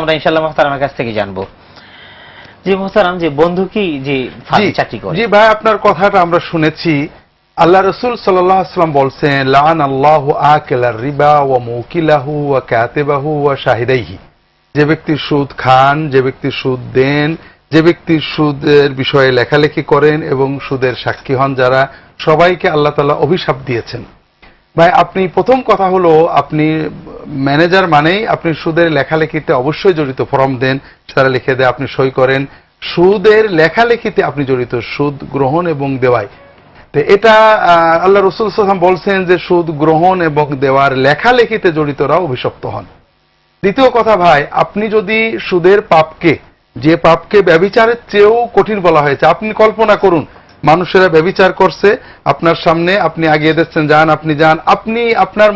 আমরা ইনশাল্লাহ মোহতারামের কাছ থেকে জানব। যে মোহতারাম যে বন্ধু কি যে চাকরি করে? জি ভাই আপনার কথাটা আমরা শুনেছি। আল্লাহ রসুল সাল্লাম বলছেন লান আল্লাহ আকেলার রিবা ও মৌকিলাহু ও ক্যাতেবাহু ও শাহিদাইহি। যে ব্যক্তি সুদ খান যে ব্যক্তি সুদ দেন যে ব্যক্তি সুদের বিষয়ে লেখালেখি করেন এবং সুদের সাক্ষী হন যারা সবাইকে আল্লাহ তালা অভিশাপ দিয়েছেন। ভাই আপনি প্রথম কথা হলো আপনি ম্যানেজার মানেই আপনি সুদের লেখালেখিতে অবশ্যই জড়িত ফর্ম দেন, সেটা লিখে দেয় আপনি সই করেন। সুদের লেখালেখিতে আপনি জড়িত, সুদ গ্রহণ এবং দেওয়ায় তো এটা আল্লাহ রসুল সাল্লাম বলছেন যে সুদ গ্রহণ এবং দেওয়ার লেখালেখিতে জড়িতরা অভিশপ্ত হন। দ্বিতীয় কথা ভাই, আপনি যদি সুদের পাপকে, যে পাপকে ব্যবিচারের চেয়েও কঠিন বলা হয়েছে, আপনি কল্পনা করুন মানুষেরা ব্যবিচার করছে, আপনার সামনে আপনি আগিয়ে দিচ্ছেন, যান, আপনি যান, আপনি আপনার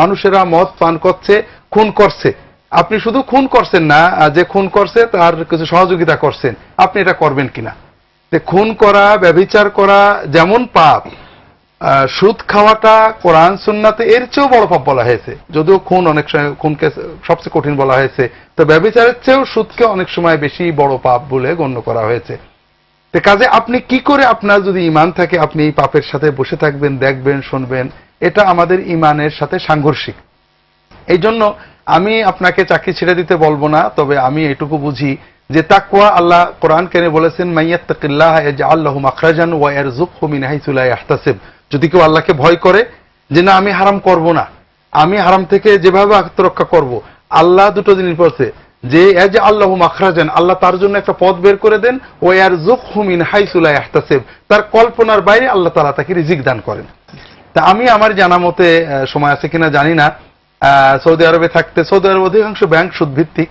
মানুষেরা মদ পান করছে, খুন করছে। আপনি শুধু খুন করছেন না যে খুন করছে তার কিছু সহযোগিতা করছেন। আপনি এটা করবেন কিনা? যে খুন করা, ব্যবিচার করা যেমন পাপ সুদ খাওয়াটা কোরআন, সুন্নাতে এর চেয়েও বড় পাপ বলা হয়েছে। যদিও খুন অনেক সময়, খুনকে সবচেয়ে কঠিন বলা হয়েছে। তো ব্যবিচারের চেয়েও সুদকে অনেক সময় বেশি বড় পাপ বলে গণ্য করা হয়েছে। তো কাজে আপনি কি করে আপনার যদি ইমান থাকে, আপনি এই পাপের সাথে বসে থাকবেন, দেখবেন, শুনবেন, এটা আমাদের ইমানের সাথে সাংঘর্ষিক। এই জন্য আমি আপনাকে চাকরি ছেড়ে দিতে বলব না, তবে আমি এটুকু বুঝি যে তাকুয়া আল্লাহ কোরআন কেনে বলেছেন মাইয়াত্তাকিল্লাহ আল্লাহু মাখরাজান ওয়া ইয়ারযুকহু মিন হাইসু লা যদি কেউ আল্লাহকে ভয় করে যে, না, আমি হারাম করব না, আমি হারাম থেকে যেভাবে আত্মরক্ষা করব, আল্লাহ দুটো জিনিস বলছে যে এজ আল্লাহু মাখরাজান আল্লাহ তার জন্য একটা পথ বের করে দেন ও ইয়ারযুকহু মিন হাইসু লা ইয়াহতাসিব। তার কল্পনার বাইরে আল্লাহ তাআলা তাকে রিজিক দান করেন। তা আমি আমার জানা মতে সময় আছে কিনা জানি না। সৌদি আরবে থাকতে, সৌদি আরব অধিকাংশ ব্যাংক সুদভিত্তিক।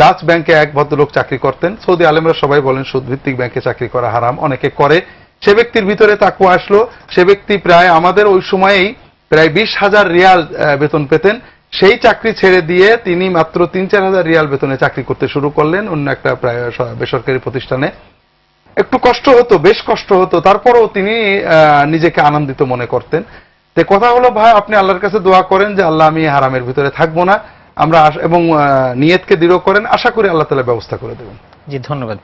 ডাচ ব্যাংকে এক ভদ্রলোক চাকরি করতেন। সৌদি আলেমরা সবাই বলেন, সুদভিত্তিক ব্যাংকে চাকরি করা হারাম, অনেকে করে। সে ব্যক্তির ভিতরে তাকু আসলো। সে ব্যক্তি প্রায় আমাদের ওই সময়েই প্রায় বিশ হাজার রিয়াল বেতন পেতেন। সেই চাকরি ছেড়ে দিয়ে তিনি মাত্র তিন চার হাজার রিয়াল বেতনে চাকরি করতে শুরু করলেন অন্য একটা প্রায় বেসরকারি প্রতিষ্ঠানে। একটু কষ্ট হতো, বেশ কষ্ট হতো। তারপরেও তিনি নিজেকে আনন্দিত মনে করতেন। তো কথা হলো, ভাই, আপনি আল্লাহর কাছে দোয়া করেন যে, আল্লাহ, আমি হারামের ভিতরে থাকব না। আমরা এবং নিয়তকে দৃঢ় করেন। আশা করি আল্লাহ তালা ব্যবস্থা করে দেবেন। জি, ধন্যবাদ।